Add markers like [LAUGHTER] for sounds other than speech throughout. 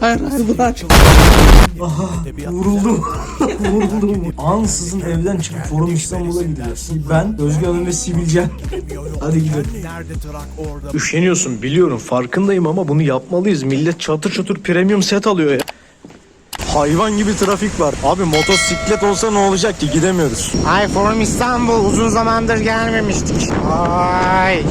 hayır hayır hayır bırak. Vuruldum. Vuruldum. Ansızın evden çıkıp Forum İstanbul'a gidiyoruz. Ben, Özge Hanım ve Sivilcen. Hadi gidelim. Üşeniyorsun biliyorum farkındayım ama bunu yapmalıyız. Millet çatır çatır premium set alıyor ya. Hayvan gibi trafik var. Abi motosiklet olsa ne olacak ki gidemiyoruz. Ay Forum İstanbul uzun zamandır gelmemiştik. Ay.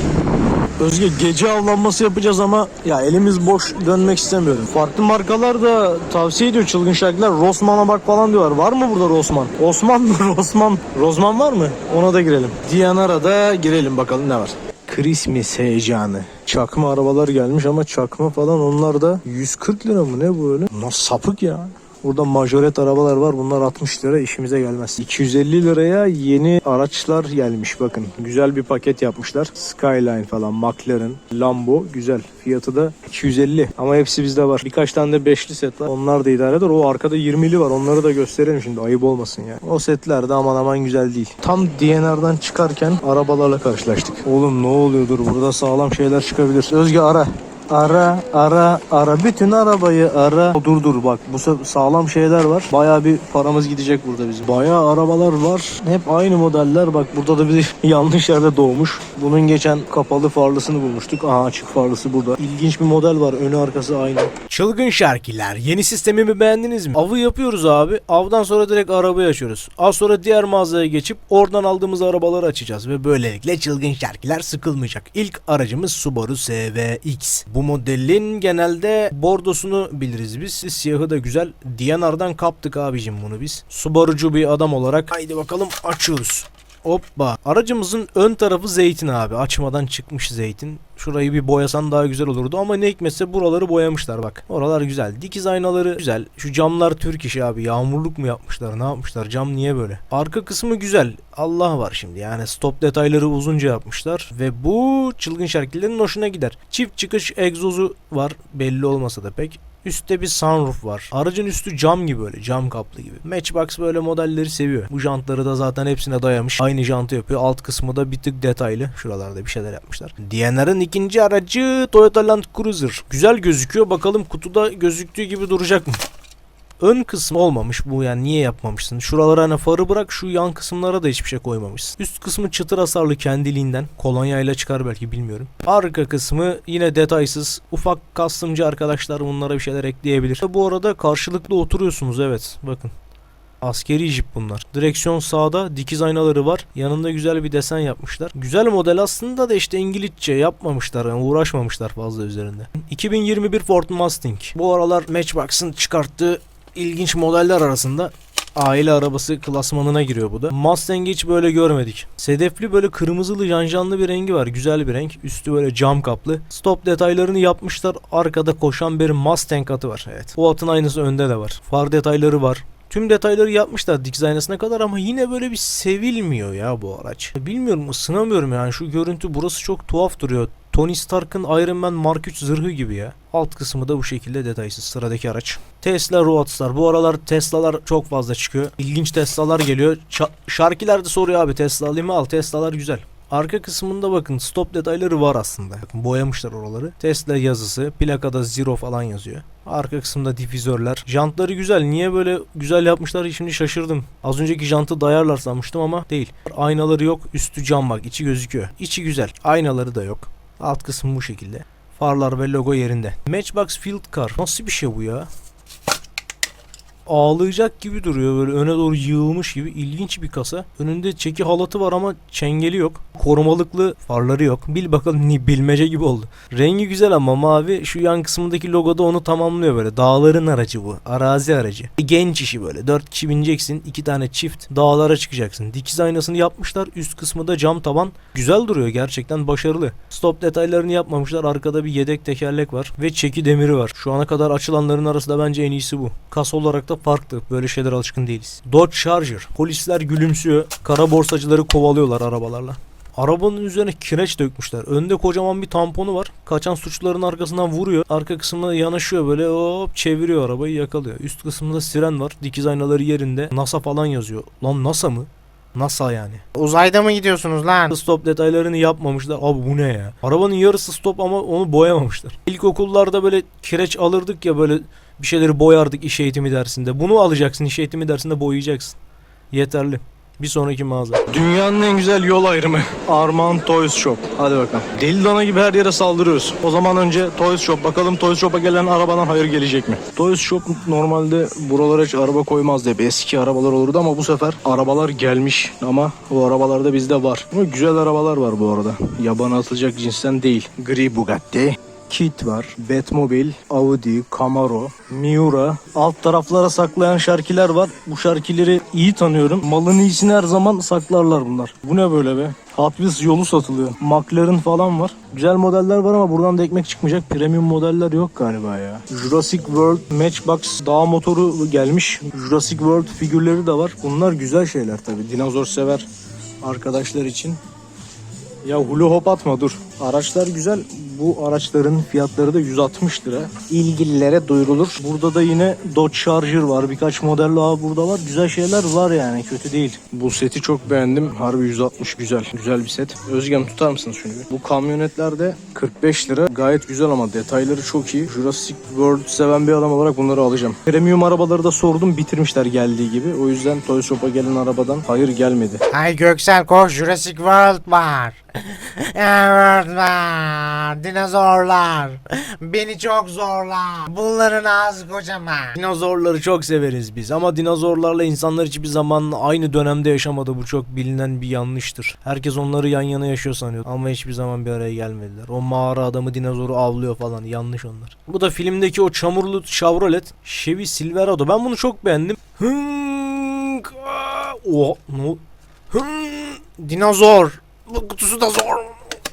Özge gece avlanması yapacağız ama ya elimiz boş dönmek istemiyorum. Farklı markalar da tavsiye ediyor çılgın şarkılar. Rosman'a bak falan diyorlar. Var mı burada Rosman? Osman mı [LAUGHS] Rosman? Rosman var mı? Ona da girelim. Diyanara da girelim bakalım ne var. Christmas heyecanı. Çakma arabalar gelmiş ama çakma falan onlar da 140 lira mı ne bu öyle? Nasıl sapık ya. Burada majoret arabalar var. Bunlar 60 lira işimize gelmez. 250 liraya yeni araçlar gelmiş bakın. Güzel bir paket yapmışlar. Skyline falan, McLaren, Lambo güzel. Fiyatı da 250 ama hepsi bizde var. Birkaç tane de beşli set var. Onlar da idare eder. O arkada 20'li var. Onları da gösterelim şimdi. Ayıp olmasın ya. O setler de aman aman güzel değil. Tam DNR'dan çıkarken arabalarla karşılaştık. Oğlum ne oluyordur? Burada sağlam şeyler çıkabilir. Özge ara. Ara ara ara bütün arabayı ara. Dur dur bak bu sağlam şeyler var. Baya bir paramız gidecek burada bizim. Baya arabalar var. Hep aynı modeller. Bak burada da bir [LAUGHS] yanlış yerde doğmuş. Bunun geçen kapalı farlısını bulmuştuk. Aha açık farlısı burada. İlginç bir model var. Önü arkası aynı. Çılgın şarkiler. Yeni sistemimi beğendiniz mi? Avı yapıyoruz abi. Avdan sonra direkt arabayı açıyoruz. Az sonra diğer mağazaya geçip oradan aldığımız arabaları açacağız. Ve böylelikle çılgın şarkiler sıkılmayacak. İlk aracımız Subaru SVX. Bu modelin genelde bordosunu biliriz biz. Siyahı da güzel. DNR'dan kaptık abicim bunu biz. Subarucu bir adam olarak. Haydi bakalım açıyoruz. Hoppa. Aracımızın ön tarafı zeytin abi. Açmadan çıkmış zeytin. Şurayı bir boyasan daha güzel olurdu ama ne hikmetse buraları boyamışlar bak. Oralar güzel. Dikiz aynaları güzel. Şu camlar Türk işi abi. Yağmurluk mu yapmışlar? Ne yapmışlar? Cam niye böyle? Arka kısmı güzel. Allah var şimdi. Yani stop detayları uzunca yapmışlar ve bu çılgın şarkıların hoşuna gider. Çift çıkış egzozu var. Belli olmasa da pek. Üstte bir sunroof var. Aracın üstü cam gibi böyle cam kaplı gibi. Matchbox böyle modelleri seviyor. Bu jantları da zaten hepsine dayamış. Aynı jantı yapıyor. Alt kısmı da bir tık detaylı. Şuralarda bir şeyler yapmışlar. DNR'ın ikinci aracı Toyota Land Cruiser. Güzel gözüküyor. Bakalım kutuda gözüktüğü gibi duracak mı? Ön kısmı olmamış bu yani niye yapmamışsın? Şuralara hani farı bırak şu yan kısımlara da hiçbir şey koymamışsın. Üst kısmı çıtır hasarlı kendiliğinden. Kolonyayla çıkar belki bilmiyorum. Arka kısmı yine detaysız. Ufak kastımcı arkadaşlar bunlara bir şeyler ekleyebilir. Bu arada karşılıklı oturuyorsunuz evet bakın. Askeri jip bunlar. Direksiyon sağda, dikiz aynaları var. Yanında güzel bir desen yapmışlar. Güzel model aslında da işte İngilizce yapmamışlar. Yani uğraşmamışlar fazla üzerinde. 2021 Ford Mustang. Bu aralar Matchbox'ın çıkarttığı ilginç modeller arasında aile arabası klasmanına giriyor bu da. Mustang'i hiç böyle görmedik. Sedefli böyle kırmızılı janjanlı bir rengi var. Güzel bir renk. Üstü böyle cam kaplı. Stop detaylarını yapmışlar. Arkada koşan bir Mustang atı var. Evet. O atın aynısı önde de var. Far detayları var. Tüm detayları yapmışlar dikiz aynasına kadar ama yine böyle bir sevilmiyor ya bu araç. Bilmiyorum ısınamıyorum yani şu görüntü burası çok tuhaf duruyor. Tony Stark'ın Iron Man Mark 3 zırhı gibi ya. Alt kısmı da bu şekilde detaysız sıradaki araç. Tesla Roadster. Bu aralar Tesla'lar çok fazla çıkıyor. İlginç Tesla'lar geliyor. Şarkiler de soruyor abi Tesla alayım mı? Al Tesla'lar güzel. Arka kısmında bakın stop detayları var aslında. Bakın boyamışlar oraları. Tesla yazısı, plakada zero falan yazıyor. Arka kısımda difüzörler. Jantları güzel. Niye böyle güzel yapmışlar şimdi şaşırdım. Az önceki jantı dayarlar sanmıştım ama değil. Aynaları yok. Üstü cam bak. içi gözüküyor. İçi güzel. Aynaları da yok. Alt kısmı bu şekilde. Farlar ve logo yerinde. Matchbox Field Car. Nasıl bir şey bu ya? Ağlayacak gibi duruyor böyle öne doğru yığılmış gibi ilginç bir kasa. Önünde çeki halatı var ama çengeli yok. Korumalıklı farları yok. Bil bakalım ni bilmece gibi oldu. Rengi güzel ama mavi şu yan kısmındaki logoda onu tamamlıyor böyle. Dağların aracı bu. Arazi aracı. Genç işi böyle. 4 kişi bineceksin. 2 tane çift. Dağlara çıkacaksın. Dikiz aynasını yapmışlar. Üst kısmı da cam taban. Güzel duruyor gerçekten başarılı. Stop detaylarını yapmamışlar. Arkada bir yedek tekerlek var. Ve çeki demiri var. Şu ana kadar açılanların arasında bence en iyisi bu. Kas olarak da farklı. Böyle şeyler alışkın değiliz. Dodge Charger. Polisler gülümsüyor. Kara borsacıları kovalıyorlar arabalarla. Arabanın üzerine kireç dökmüşler. Önde kocaman bir tamponu var. Kaçan suçluların arkasından vuruyor. Arka kısmına yanaşıyor böyle hop çeviriyor arabayı yakalıyor. Üst kısmında siren var. Dikiz aynaları yerinde. NASA falan yazıyor. Lan NASA mı? NASA yani. Uzayda mı gidiyorsunuz lan? Stop detaylarını yapmamışlar. Abi bu ne ya? Arabanın yarısı stop ama onu boyamamışlar. İlkokullarda böyle kireç alırdık ya böyle bir şeyleri boyardık iş eğitimi dersinde. Bunu alacaksın iş eğitimi dersinde boyayacaksın. Yeterli. Bir sonraki mağaza. Dünyanın en güzel yol ayrımı. Armağan Toys Shop. Hadi bakalım. Deli dana gibi her yere saldırıyoruz. O zaman önce Toys Shop. Bakalım Toys Shop'a gelen arabadan hayır gelecek mi? Toys Shop normalde buralara hiç araba koymazdı. Hep eski arabalar olurdu ama bu sefer arabalar gelmiş. Ama o arabalarda bizde var. Ama güzel arabalar var bu arada. Yabana atılacak cinsten değil. Gri Bugatti. Kit var, Batmobile, Audi, Camaro, Miura. Alt taraflara saklayan şarkiler var. Bu şarkileri iyi tanıyorum. Malın iyisini her zaman saklarlar bunlar. Bu ne böyle be? Hot yolu satılıyor. McLaren falan var. Güzel modeller var ama buradan da ekmek çıkmayacak. Premium modeller yok galiba ya. Jurassic World Matchbox dağ motoru gelmiş. Jurassic World figürleri de var. Bunlar güzel şeyler tabii. Dinozor sever arkadaşlar için. Ya hulu hop atma dur. Araçlar güzel. Bu araçların fiyatları da 160 lira. İlgililere duyurulur. Burada da yine Dodge Charger var. Birkaç model daha burada var. Güzel şeyler var yani. Kötü değil. Bu seti çok beğendim. Harbi 160 güzel. Güzel bir set. Özgem tutar mısınız şunu bir? Bu kamyonetlerde 45 lira. Gayet güzel ama detayları çok iyi. Jurassic World seven bir adam olarak bunları alacağım. Premium arabaları da sordum. Bitirmişler geldiği gibi. O yüzden Toy Shop'a gelen arabadan hayır gelmedi. Ay Göksel koş Jurassic World var. [LAUGHS] Var. Dinozorlar. Beni çok zorlar. Bunların ağzı kocaman. Dinozorları çok severiz biz ama dinozorlarla insanlar hiçbir zaman aynı dönemde yaşamadı. Bu çok bilinen bir yanlıştır. Herkes onları yan yana yaşıyor sanıyor ama hiçbir zaman bir araya gelmediler. O mağara adamı dinozoru avlıyor falan yanlış onlar. Bu da filmdeki o çamurlu Chevrolet Chevy Silverado. Ben bunu çok beğendim. Hınk, aa, o ne o- Hın, dinozor. Kutusu da zor.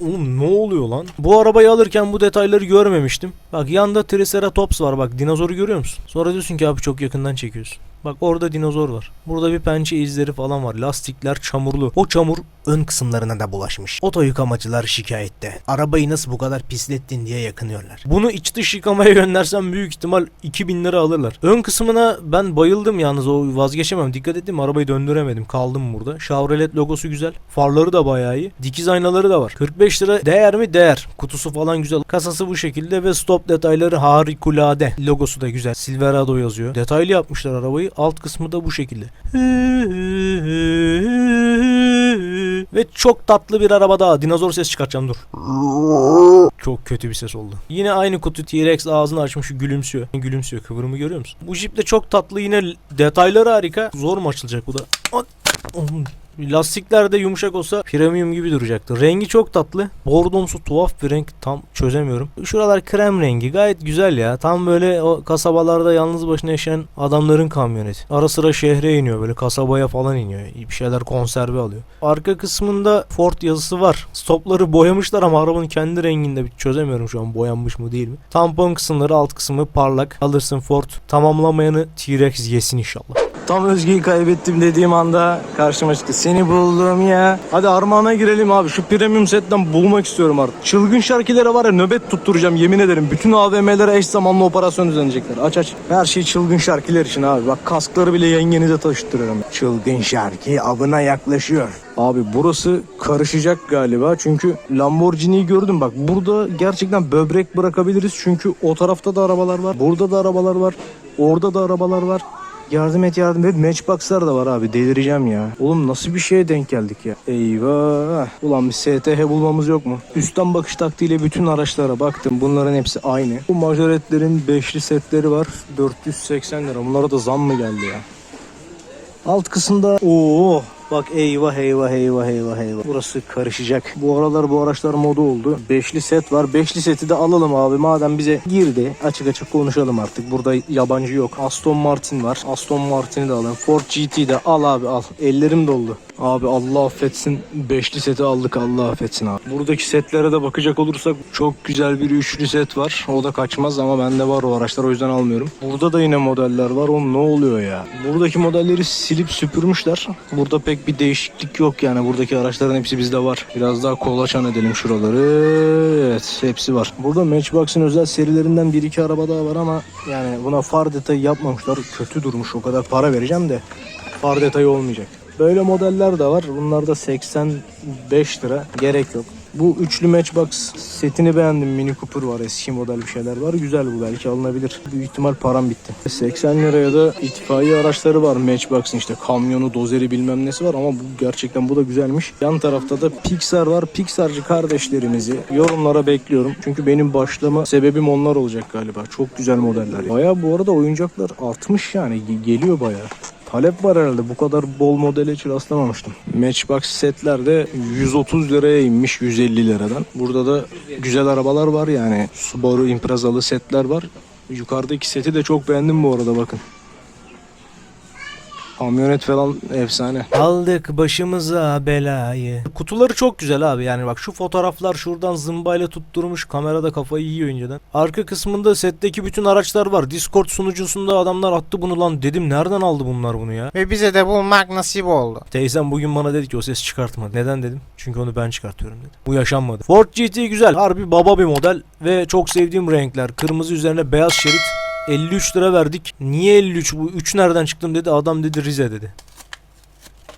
Oğlum ne oluyor lan? Bu arabayı alırken bu detayları görmemiştim. Bak yanda Triceratops var bak dinozoru görüyor musun? Sonra diyorsun ki abi çok yakından çekiyorsun. Bak orada dinozor var. Burada bir pençe izleri falan var. Lastikler çamurlu. O çamur ön kısımlarına da bulaşmış. Oto yıkamacılar şikayette. Arabayı nasıl bu kadar pislettin diye yakınıyorlar. Bunu iç dış yıkamaya göndersem büyük ihtimal 2000 lira alırlar. Ön kısmına ben bayıldım yalnız o vazgeçemem. Dikkat ettim arabayı döndüremedim. Kaldım burada. Chevrolet logosu güzel. Farları da bayağı iyi. Dikiz aynaları da var. 45 lira değer mi? Değer. Kutusu falan güzel. Kasası bu şekilde ve stop detayları harikulade. Logosu da güzel. Silverado yazıyor. Detaylı yapmışlar arabayı. Alt kısmı da bu şekilde. Ve çok tatlı bir araba daha. Dinozor ses çıkartacağım dur. Çok kötü bir ses oldu. Yine aynı kutu T-Rex ağzını açmış gülümsüyor. Gülümsüyor. Kıvrımı görüyor musun? Bu jip de çok tatlı. Yine detayları harika. Zor mu açılacak bu da? Lastikler de yumuşak olsa premium gibi duracaktı. Rengi çok tatlı. Bordomsu tuhaf bir renk tam çözemiyorum. Şuralar krem rengi gayet güzel ya. Tam böyle o kasabalarda yalnız başına yaşayan adamların kamyoneti. Ara sıra şehre iniyor böyle kasabaya falan iniyor. Bir şeyler konserve alıyor. Arka kısmında Ford yazısı var. Stopları boyamışlar ama arabanın kendi renginde bir çözemiyorum şu an boyanmış mı değil mi. Tampon kısımları alt kısmı parlak. Alırsın Ford. Tamamlamayanı T-Rex yesin inşallah. Tam Özge'yi kaybettim dediğim anda karşıma çıktı. Seni buldum ya. Hadi armağana girelim abi. Şu premium setten bulmak istiyorum artık. Çılgın şarkilere var ya nöbet tutturacağım yemin ederim. Bütün AVM'lere eş zamanlı operasyon düzenleyecekler. Aç aç. Her şey çılgın şarkiler için abi. Bak kaskları bile yengenize taşıttırıyorum. Çılgın şarkı avına yaklaşıyor. Abi burası karışacak galiba çünkü Lamborghini'yi gördüm bak burada gerçekten böbrek bırakabiliriz çünkü o tarafta da arabalar var burada da arabalar var orada da arabalar var Yardım et yardım et. Matchbox'lar da var abi delireceğim ya. Oğlum nasıl bir şeye denk geldik ya. Eyvah. Ulan bir STH bulmamız yok mu? Üstten bakış taktiğiyle bütün araçlara baktım. Bunların hepsi aynı. Bu majoretlerin beşli setleri var. 480 lira. Bunlara da zam mı geldi ya? Alt kısımda Oo bak eyvah eyvah eyvah eyvah eyvah. Burası karışacak. Bu aralar bu araçlar moda oldu. Beşli set var. Beşli seti de alalım abi. Madem bize girdi. Açık açık konuşalım artık. Burada yabancı yok. Aston Martin var. Aston Martin'i de alalım. Ford GT de al abi al. Ellerim doldu. Abi Allah affetsin. Beşli seti aldık Allah affetsin abi. Buradaki setlere de bakacak olursak çok güzel bir üçlü set var. O da kaçmaz ama bende var o araçlar o yüzden almıyorum. Burada da yine modeller var. Oğlum ne oluyor ya? Buradaki modelleri silip süpürmüşler. Burada pek bir değişiklik yok yani. Buradaki araçların hepsi bizde var. Biraz daha kolaçan edelim şuraları. Evet hepsi var. Burada Matchbox'ın özel serilerinden bir iki araba daha var ama yani buna far detayı yapmamışlar. Kötü durmuş. O kadar para vereceğim de far detayı olmayacak. Böyle modeller de var. Bunlar da 85 lira. Gerek yok. Bu üçlü Matchbox setini beğendim. Mini Cooper var. Eski model bir şeyler var. Güzel bu belki alınabilir. Büyük ihtimal param bitti. 80 liraya da itfaiye araçları var. Matchbox'ın işte kamyonu, dozeri bilmem nesi var ama bu gerçekten bu da güzelmiş. Yan tarafta da Pixar var. Pixarcı kardeşlerimizi yorumlara bekliyorum. Çünkü benim başlama sebebim onlar olacak galiba. Çok güzel modeller. Baya bu arada oyuncaklar artmış yani. Ge- Geliyor baya. Talep var herhalde. Bu kadar bol modele hiç rastlamamıştım. Matchbox setler de 130 liraya inmiş 150 liradan. Burada da güzel arabalar var yani. Subaru Impreza'lı setler var. Yukarıdaki seti de çok beğendim bu arada bakın. Kamyonet falan efsane. Aldık başımıza belayı. Kutuları çok güzel abi yani bak şu fotoğraflar şuradan zımbayla tutturmuş kamerada kafayı yiyor önceden. Arka kısmında setteki bütün araçlar var. Discord sunucusunda adamlar attı bunu lan dedim nereden aldı bunlar bunu ya? Ve bize de bulmak nasip oldu. Teyzem bugün bana dedi ki o ses çıkartma. Neden dedim? Çünkü onu ben çıkartıyorum dedi. Bu yaşanmadı. Ford GT güzel. Harbi baba bir model ve çok sevdiğim renkler. Kırmızı üzerine beyaz şerit. 53 lira verdik. Niye 53 bu? 3 nereden çıktım dedi. Adam dedi Rize dedi.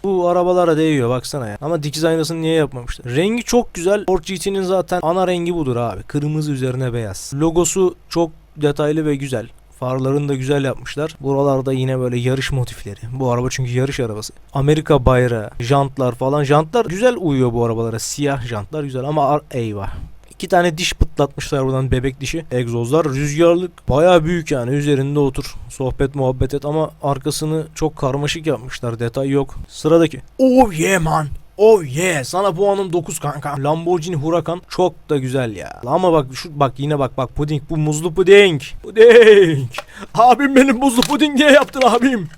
Bu arabalara değiyor baksana ya. Ama dikiz aynasını niye yapmamışlar? Rengi çok güzel. Ford GT'nin zaten ana rengi budur abi. Kırmızı üzerine beyaz. Logosu çok detaylı ve güzel. Farlarını da güzel yapmışlar. Buralarda yine böyle yarış motifleri. Bu araba çünkü yarış arabası. Amerika bayrağı, jantlar falan. Jantlar güzel uyuyor bu arabalara. Siyah jantlar güzel ama eyvah. İki tane diş pıtlatmışlar buradan bebek dişi. Egzozlar rüzgarlık baya büyük yani üzerinde otur. Sohbet muhabbet et ama arkasını çok karmaşık yapmışlar. Detay yok. Sıradaki. Oh yeah man. Oh yeah sana puanım 9 kanka. Lamborghini Huracan çok da güzel ya. Ama bak şu bak yine bak bak puding bu muzlu puding. Puding. [LAUGHS] Abim benim muzlu puding diye yaptın abim.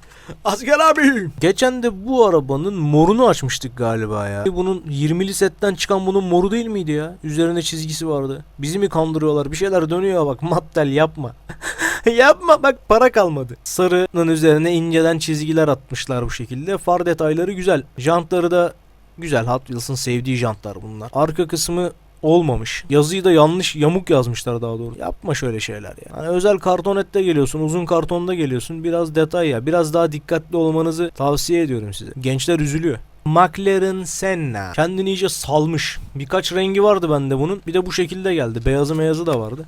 Asker abim. Geçen de bu arabanın morunu açmıştık galiba ya. Bunun 20'li setten çıkan bunun moru değil miydi ya? Üzerinde çizgisi vardı. Bizi mi kandırıyorlar? Bir şeyler dönüyor bak. Mattel yapma. [LAUGHS] yapma bak para kalmadı. Sarının üzerine inceden çizgiler atmışlar bu şekilde. Far detayları güzel. Jantları da güzel. Hot Wheels'ın sevdiği jantlar bunlar. Arka kısmı olmamış. Yazıyı da yanlış yamuk yazmışlar daha doğru. Yapma şöyle şeyler ya. Hani özel kartonette geliyorsun, uzun kartonda geliyorsun. Biraz detay ya. Biraz daha dikkatli olmanızı tavsiye ediyorum size. Gençler üzülüyor. McLaren Senna. Kendini iyice salmış. Birkaç rengi vardı bende bunun. Bir de bu şekilde geldi. Beyazı meyazı da vardı.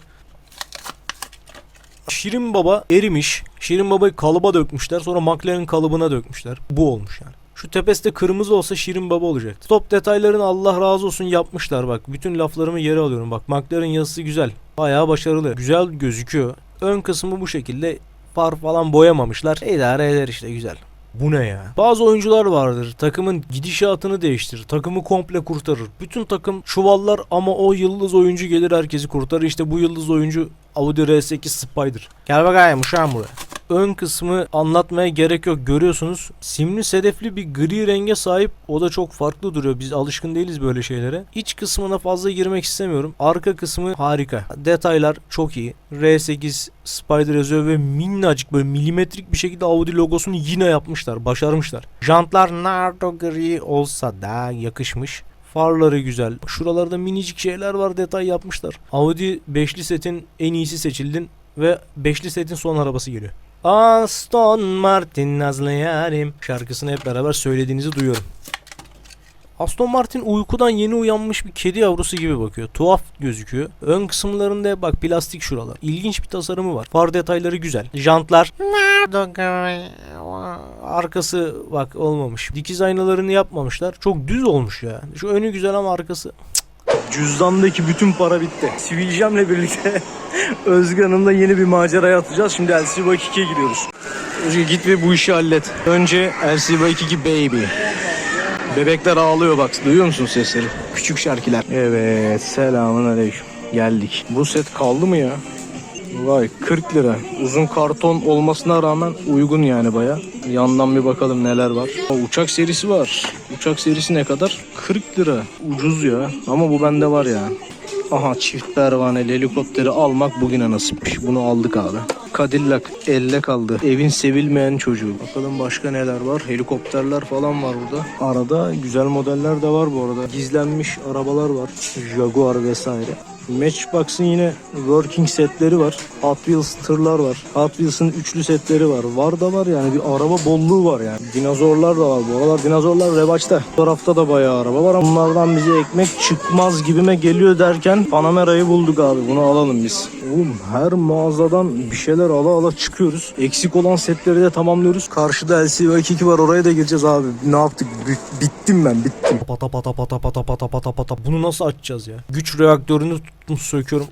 Şirin Baba erimiş. Şirin Baba'yı kalıba dökmüşler. Sonra McLaren kalıbına dökmüşler. Bu olmuş yani. Şu tepesi de kırmızı olsa Şirin Baba olacaktı. Top detaylarını Allah razı olsun yapmışlar bak. Bütün laflarımı yere alıyorum. Bak McLaren yazısı güzel. Bayağı başarılı. Güzel gözüküyor. Ön kısmı bu şekilde. Far falan boyamamışlar. İdare eder işte güzel. Bu ne ya? Bazı oyuncular vardır. Takımın gidişatını değiştirir. Takımı komple kurtarır. Bütün takım çuvallar ama o yıldız oyuncu gelir herkesi kurtarır. İşte bu yıldız oyuncu Audi R8 Spider. Gel bakayım uşağım buraya. Ön kısmı anlatmaya gerek yok. Görüyorsunuz simli sedefli bir gri renge sahip. O da çok farklı duruyor. Biz alışkın değiliz böyle şeylere. İç kısmına fazla girmek istemiyorum. Arka kısmı harika. Detaylar çok iyi. R8 Spider yazıyor ve minnacık böyle milimetrik bir şekilde Audi logosunu yine yapmışlar. Başarmışlar. Jantlar nardo gri olsa da yakışmış. Farları güzel. Şuralarda minicik şeyler var detay yapmışlar. Audi 5'li setin en iyisi seçildin ve 5'li setin son arabası geliyor. Aston Martin Nazlı Yarim şarkısını hep beraber söylediğinizi duyuyorum. Aston Martin uykudan yeni uyanmış bir kedi yavrusu gibi bakıyor. Tuhaf gözüküyor. Ön kısımlarında bak plastik şuralar. İlginç bir tasarımı var. Far detayları güzel. Jantlar arkası bak olmamış. Dikiz aynalarını yapmamışlar. Çok düz olmuş ya. Şu önü güzel ama arkası Cüzdandaki bütün para bitti. Sivilcemle birlikte [LAUGHS] Özgür Hanım'la yeni bir maceraya atacağız. Şimdi LC Bike 2'ye giriyoruz. Özgür git ve bu işi hallet. Önce LC Bike 2 Baby. Bebekler ağlıyor bak. Duyuyor musun sesleri? Küçük şarkiler. Evet. Selamun aleyküm. Geldik. Bu set kaldı mı ya? Vay 40 lira. Uzun karton olmasına rağmen uygun yani baya. Yandan bir bakalım neler var. Uçak serisi var. Uçak serisi ne kadar? 40 lira. Ucuz ya. Ama bu bende var ya. Aha çift pervaneli helikopteri almak bugüne nasipmiş. Bunu aldık abi. Cadillac elde kaldı. Evin sevilmeyen çocuğu. Bakalım başka neler var. Helikopterler falan var burada. Arada güzel modeller de var bu arada. Gizlenmiş arabalar var. Jaguar vesaire. Matchbox'ın yine working setleri var. Hot Wheels tırlar var. Hot Wheels'ın üçlü setleri var. Var da var yani bir araba bolluğu var yani. Dinozorlar da var. Bu aralar dinozorlar revaçta. Bu tarafta da bayağı araba var ama bunlardan bize ekmek çıkmaz gibime geliyor derken Panamera'yı bulduk abi. Bunu alalım biz. Oğlum her mağazadan bir şeyler ala ala çıkıyoruz. Eksik olan setleri de tamamlıyoruz. Karşıda LCV2 var oraya da gireceğiz abi. Ne yaptık? Bi- bittim ben bittim. Pata pata pata pata pata pata pata. Bunu nasıl açacağız ya? Güç reaktörünü tuttum söküyorum.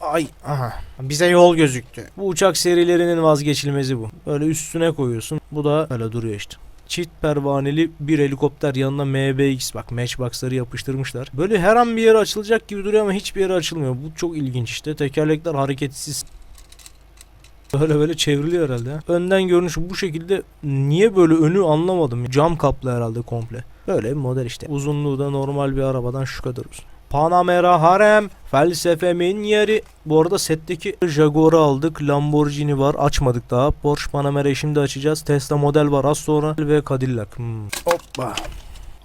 Ay aha. Bize yol gözüktü. Bu uçak serilerinin vazgeçilmezi bu. Böyle üstüne koyuyorsun. Bu da öyle duruyor işte. Çift pervaneli bir helikopter yanına MBX bak matchbox'ları yapıştırmışlar. Böyle her an bir yere açılacak gibi duruyor ama hiçbir yere açılmıyor. Bu çok ilginç işte. Tekerlekler hareketsiz. Böyle böyle çevriliyor herhalde. ha. Önden görünüşü bu şekilde niye böyle önü anlamadım. Cam kaplı herhalde komple. Böyle bir model işte. Uzunluğu da normal bir arabadan şu kadar uzun. Panamera harem felsefemin yeri. Bu arada setteki Jaguar'ı aldık. Lamborghini var. Açmadık daha. Porsche Panamera'yı şimdi açacağız. Tesla model var az sonra ve Cadillac. Hmm. Hoppa.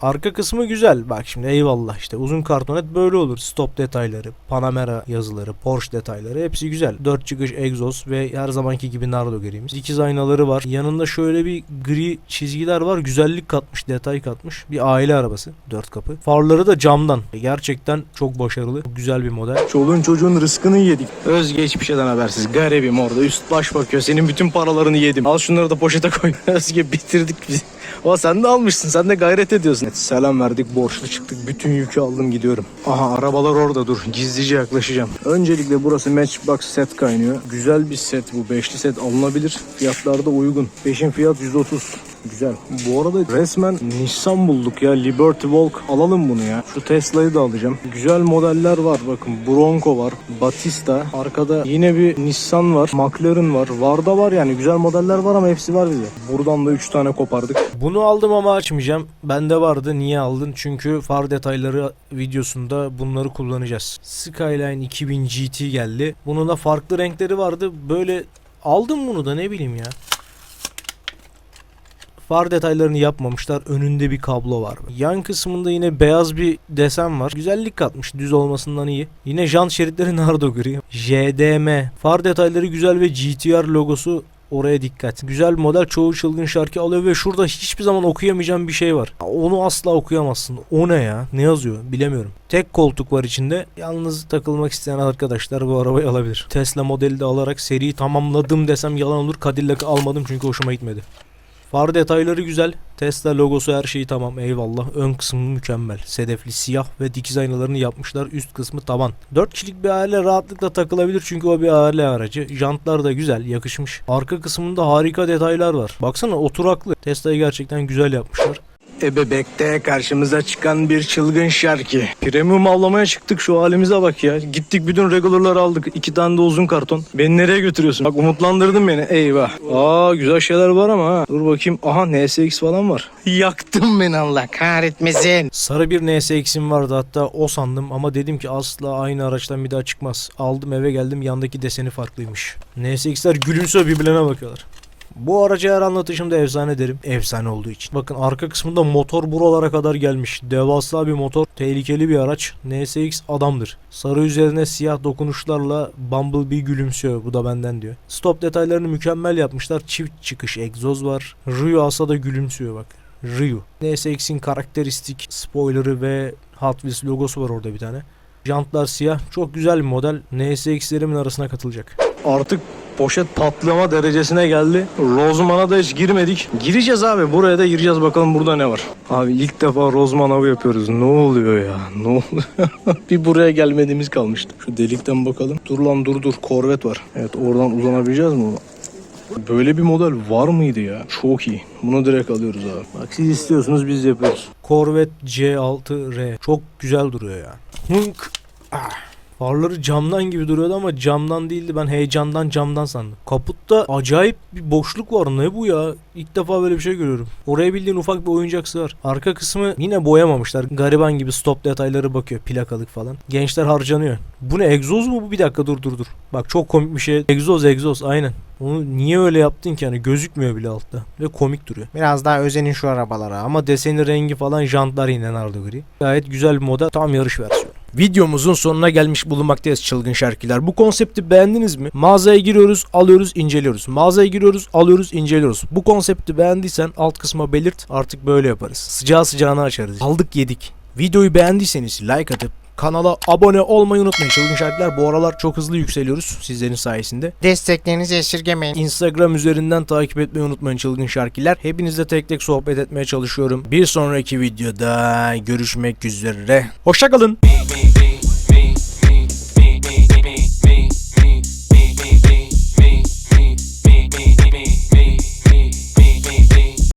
Arka kısmı güzel. Bak şimdi eyvallah işte uzun kartonet böyle olur. Stop detayları, Panamera yazıları, Porsche detayları hepsi güzel. 4 çıkış egzoz ve her zamanki gibi Nardo grimiz. Dikiz aynaları var. Yanında şöyle bir gri çizgiler var. Güzellik katmış, detay katmış. Bir aile arabası. 4 kapı. Farları da camdan. Gerçekten çok başarılı. Güzel bir model. Çoluğun çocuğun rızkını yedik. Özgeçmişeden habersiz. Garibim orada üst baş bakıyor. Senin bütün paralarını yedim. Al şunları da poşete koy. [LAUGHS] Özge bitirdik bizi. O sen de almışsın. Sen de gayret ediyorsun. Evet, selam verdik. Borçlu çıktık. Bütün yükü aldım gidiyorum. Aha arabalar orada dur. Gizlice yaklaşacağım. Öncelikle burası Matchbox set kaynıyor. Güzel bir set bu. Beşli set alınabilir. Fiyatlar da uygun. Peşin fiyat 130. Güzel. Bu arada resmen Nissan bulduk ya. Liberty Walk. Alalım bunu ya. Şu Tesla'yı da alacağım. Güzel modeller var. Bakın Bronco var. Batista. Arkada yine bir Nissan var. McLaren var. Var da var yani. Güzel modeller var ama hepsi var bize. Buradan da 3 tane kopardık. Bunu aldım ama açmayacağım. Bende vardı. Niye aldın? Çünkü far detayları videosunda bunları kullanacağız. Skyline 2000 GT geldi. Bunun da farklı renkleri vardı. Böyle aldım bunu da ne bileyim ya. Far detaylarını yapmamışlar. Önünde bir kablo var. Yan kısmında yine beyaz bir desen var. Güzellik katmış. Düz olmasından iyi. Yine jant şeritleri [LAUGHS] nardo gri. JDM. Far detayları güzel ve GTR logosu Oraya dikkat. Güzel model çoğu çılgın şarkı alıyor ve şurada hiçbir zaman okuyamayacağım bir şey var. Onu asla okuyamazsın. O ne ya? Ne yazıyor? Bilemiyorum. Tek koltuk var içinde. Yalnız takılmak isteyen arkadaşlar bu arabayı alabilir. Tesla modeli de alarak seriyi tamamladım desem yalan olur. Cadillac'ı almadım çünkü hoşuma gitmedi. Far detayları güzel. Tesla logosu her şeyi tamam eyvallah. Ön kısmı mükemmel. Sedefli siyah ve dikiz aynalarını yapmışlar. Üst kısmı tavan. 4 kişilik bir aile rahatlıkla takılabilir çünkü o bir aile aracı. Jantlar da güzel yakışmış. Arka kısmında harika detaylar var. Baksana oturaklı. Tesla'yı gerçekten güzel yapmışlar. Ebebek'te karşımıza çıkan bir çılgın şarkı. Premium avlamaya çıktık şu halimize bak ya. Gittik bütün regularları aldık. İki tane de uzun karton. Beni nereye götürüyorsun? Bak umutlandırdın beni. Eyvah. Aa güzel şeyler var ama ha. Dur bakayım. Aha NSX falan var. [LAUGHS] Yaktın beni Allah kahretmesin. Sarı bir NSX'im vardı hatta o sandım ama dedim ki asla aynı araçtan bir daha çıkmaz. Aldım eve geldim yandaki deseni farklıymış. NSX'ler gülümsüyor birbirlerine bakıyorlar. Bu aracı her anlatışımda efsane derim. Efsane olduğu için. Bakın arka kısmında motor buralara kadar gelmiş. Devasa bir motor. Tehlikeli bir araç. NSX adamdır. Sarı üzerine siyah dokunuşlarla Bumblebee gülümsüyor. Bu da benden diyor. Stop detaylarını mükemmel yapmışlar. Çift çıkış egzoz var. Ryu asa da gülümsüyor bak. Ryu. NSX'in karakteristik spoilerı ve Hot Wheels logosu var orada bir tane. Jantlar siyah. Çok güzel bir model. NSX'lerimin arasına katılacak. Artık poşet patlama derecesine geldi. Rozman'a da hiç girmedik. Gireceğiz abi. Buraya da gireceğiz bakalım burada ne var. Abi ilk defa Rozman avı yapıyoruz. Ne oluyor ya? Ne oluyor? [LAUGHS] bir buraya gelmediğimiz kalmıştı. Şu delikten bakalım. Dur lan dur dur. Korvet var. Evet oradan uzanabileceğiz mi? Böyle bir model var mıydı ya? Çok iyi. Bunu direkt alıyoruz abi. Bak siz istiyorsunuz biz yapıyoruz. Corvette C6R. Çok güzel duruyor ya. Hınk. Ah. Farları camdan gibi duruyordu ama camdan değildi. Ben heyecandan camdan sandım. Kaputta acayip bir boşluk var. Ne bu ya? İlk defa böyle bir şey görüyorum. Oraya bildiğin ufak bir oyuncak sığar. Arka kısmı yine boyamamışlar. Gariban gibi stop detayları bakıyor. Plakalık falan. Gençler harcanıyor. Bu ne egzoz mu bu? Bir dakika dur dur dur. Bak çok komik bir şey. Egzoz egzoz aynen. Onu niye öyle yaptın ki hani gözükmüyor bile altta ve komik duruyor. Biraz daha özenin şu arabalara ama deseni rengi falan jantlar yine nardo gri. Gayet güzel bir moda tam yarış versiyonu. Videomuzun sonuna gelmiş bulunmaktayız çılgın şarkılar. Bu konsepti beğendiniz mi? Mağazaya giriyoruz, alıyoruz, inceliyoruz. Mağazaya giriyoruz, alıyoruz, inceliyoruz. Bu konsepti beğendiysen alt kısma belirt. Artık böyle yaparız. Sıcağı sıcağına açarız. Aldık yedik. Videoyu beğendiyseniz like atıp kanala abone olmayı unutmayın. Çılgın şarkılar bu aralar çok hızlı yükseliyoruz sizlerin sayesinde. desteklerinizi esirgemeyin. Instagram üzerinden takip etmeyi unutmayın çılgın şarkılar. Hepinizle tek tek sohbet etmeye çalışıyorum. Bir sonraki videoda görüşmek üzere. Hoşçakalın.